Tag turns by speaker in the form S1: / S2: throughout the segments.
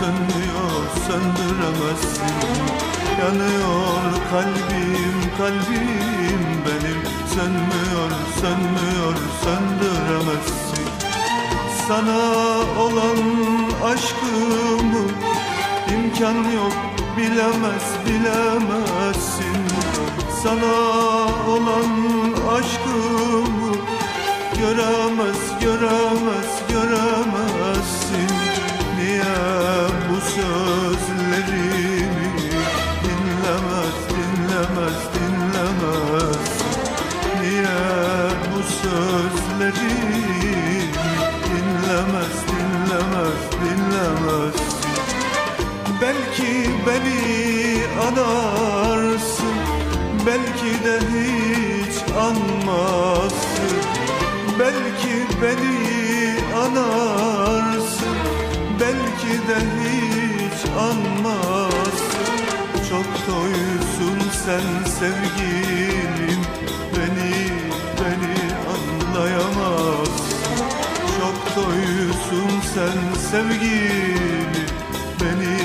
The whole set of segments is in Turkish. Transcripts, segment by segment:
S1: sönmüyor, söndüremezsin. Yanıyor kalbim, kalbim benim. Sönmüyor, sönmüyor, söndüremezsin. Sana olan aşkımı imkan yok Bilemez, bilemezsin. Sana olan aşkımı Göremez, göremez, bu sözlerimi dinlemez, dinlemez, dinlemez. Belki beni anarsın Belki de hiç anmazsın. Belki beni anarsın Belki de hiç anmazsın. Çok toysun sen sevgilim sen sevgilim Beni, beni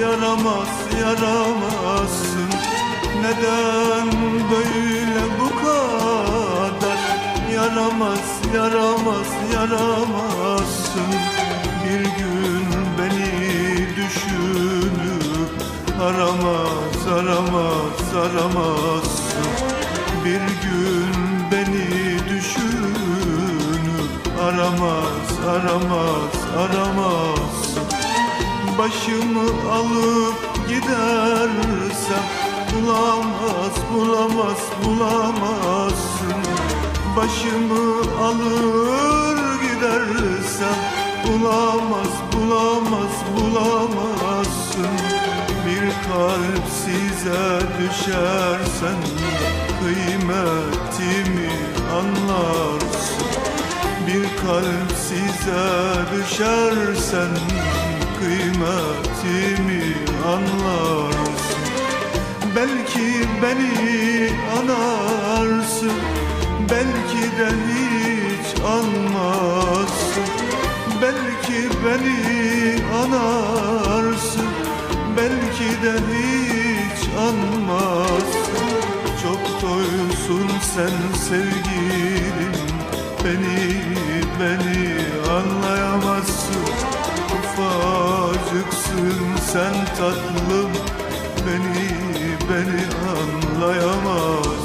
S1: Yaramaz, yaramaz, yaramazsın. Neden böyle bu kadar? Yaramaz, yaramaz, yaramazsın. Bir gün beni düşünüp Aramaz, aramaz, aramazsın. Bir gün beni düşünüp Aramaz, aramaz, aramazsın Başımı alıp gidersem Bulamaz, bulamaz, bulamazsın. Başımı alır gidersem Bulamaz, bulamaz, bulamazsın. Bir kalp size düşersen Kıymetimi anlarsın bir kalp size düşersen kıymetimi anlarsın. Belki beni anarsın Belki de hiç anmazsın. Belki beni anarsın Belki de hiç anmazsın. Çok doysun sen sevgilim Beni, beni anlayamazsın. Ufacıksın sen tatlım Beni, beni anlayamazsın.